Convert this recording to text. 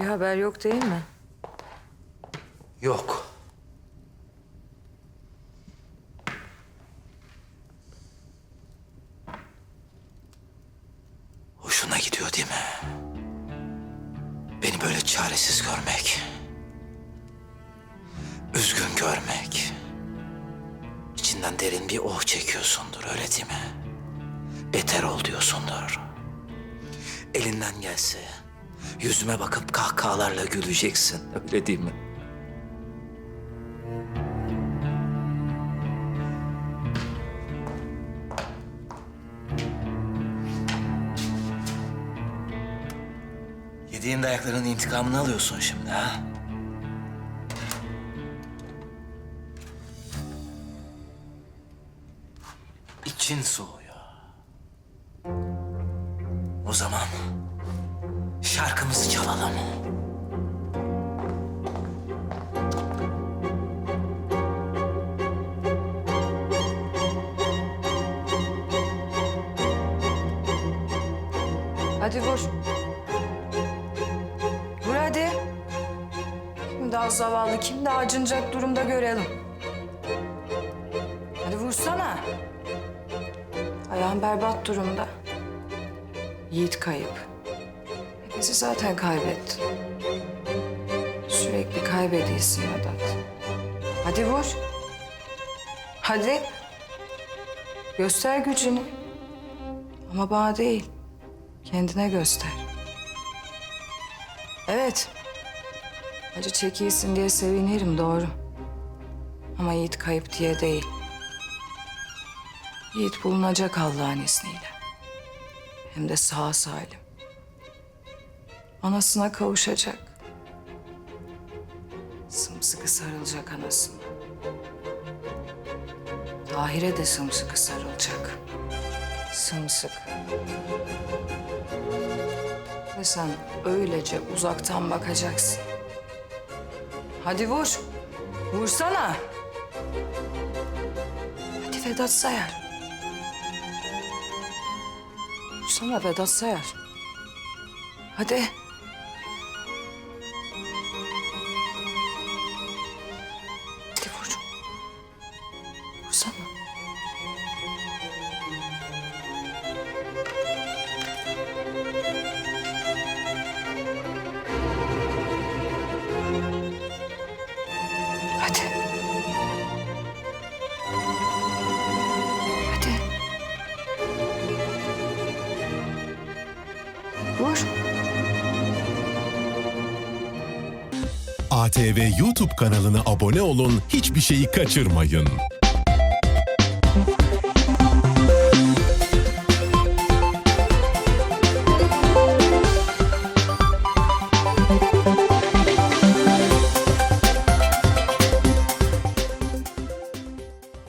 Bir haber yok değil mi? Yok. Hoşuna gidiyor değil mi? Beni böyle çaresiz görmek. Üzgün görmek. İçinden derin bir oh çekiyorsundur öyle değil mi? Beter ol diyorsundur. Elinden gelse yüzüme bakıp kahkahalarla güleceksin öyle değil mi? Yediğin dayakların intikamını alıyorsun şimdi ha? İçin soğuyor. O zaman şarkımızı çalalım. Hadi vur. Vur hadi. Kim daha zavallı, kim daha acınacak durumda görelim. Hadi vursana. Ayağın berbat durumda. Yiğit kayıp. Hepsi zaten kaybetti. Sürekli kaybediyorsun Vedat. Hadi vur. Hadi. Göster gücünü. Ama bana değil. Kendine göster. Evet. Acı çekiyorsun diye sevinirim doğru. Ama Yiğit kayıp diye değil. Yiğit bulunacak Allah'ın izniyle. Hem de sağ salim. Anasına kavuşacak. Sımsıkı sarılacak anasına. Tahir'e de sımsıkı sarılacak. Sımsıkı. Ve sen öylece uzaktan bakacaksın. Hadi vur. Vursana. Hadi Vedat Sayar. Vursana Vedat Sayar. Hadi. Vursana. Hadi. Hadi. ATV YouTube kanalına abone olun, hiçbir şeyi kaçırmayın.